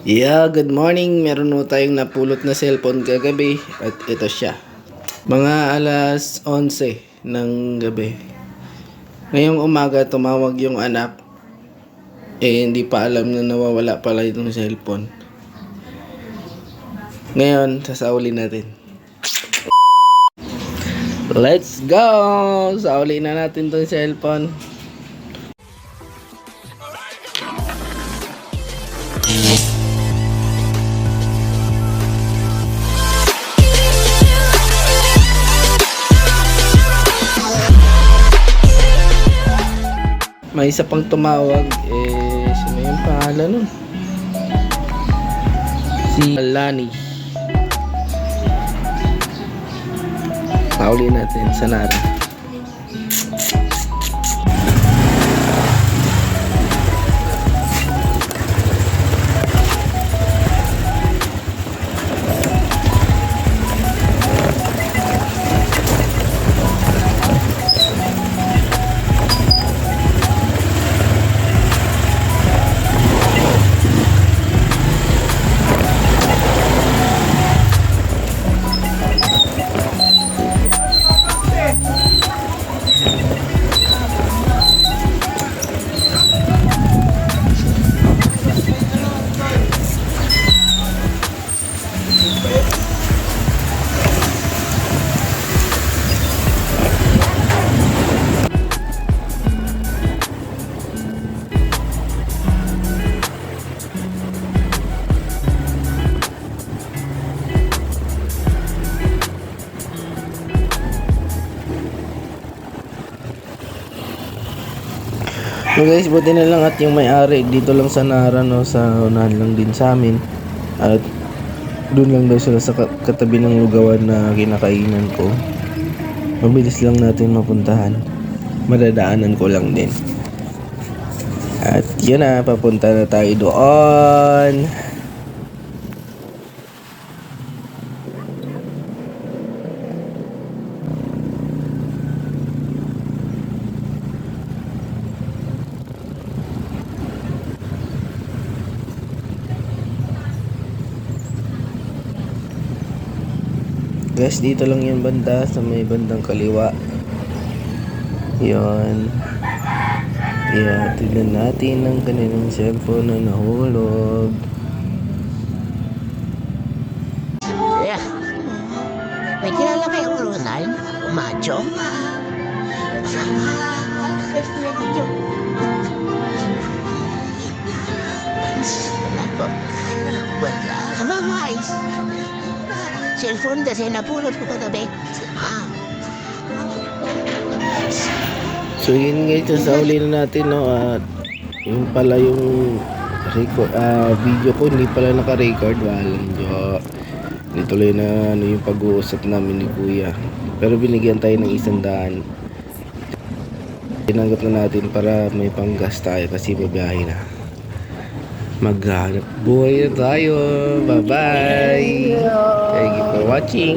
Yeah, good morning. Meron mo tayong napulot na cellphone kagabi at ito siya. Mga alas 11 ng gabi. Ngayong umaga tumawag yung anak. Eh hindi pa alam na nawawala pala itong cellphone. Ngayon, sasaulin natin. Let's go! Saulin na natin tong cellphone. May isa pang tumawag. Eh, sino yung pangalan nun? Si Lani. Pauli natin sa Nara. So guys, buti na lang at yung may-ari dito lang sa Nara no, sa unahan lang din sa amin. At doon lang daw sila sa ka- katabi ng lugawan na kinakainan ko. Mabilis lang natin mapuntahan. Madadaanan ko lang din. At yun na, papunta na tayo doon. Guys, dito lang yung banda sa may bandang kaliwa. Yon. Yeah, tignan natin ang kanilang cellphone na nahulog. Yeah. May kilala kayong Ronald? Macho? Wala po. Wala. Kamamay. Cellphone kasi napulot ko kagabi. Ah. So yun guys, sasauli na natin no at yung pala yung record, ah, video ko hindi pala naka-record walang jo. Hindi tuloy na ano yung pag-uusap namin ni Kuya. Pero binigyan tayo ng isang daan. Tinanggap na natin para may panggas tayo kasi babiyahe na. Maghanap buhay na tayo. Bye-bye. Thank you for watching.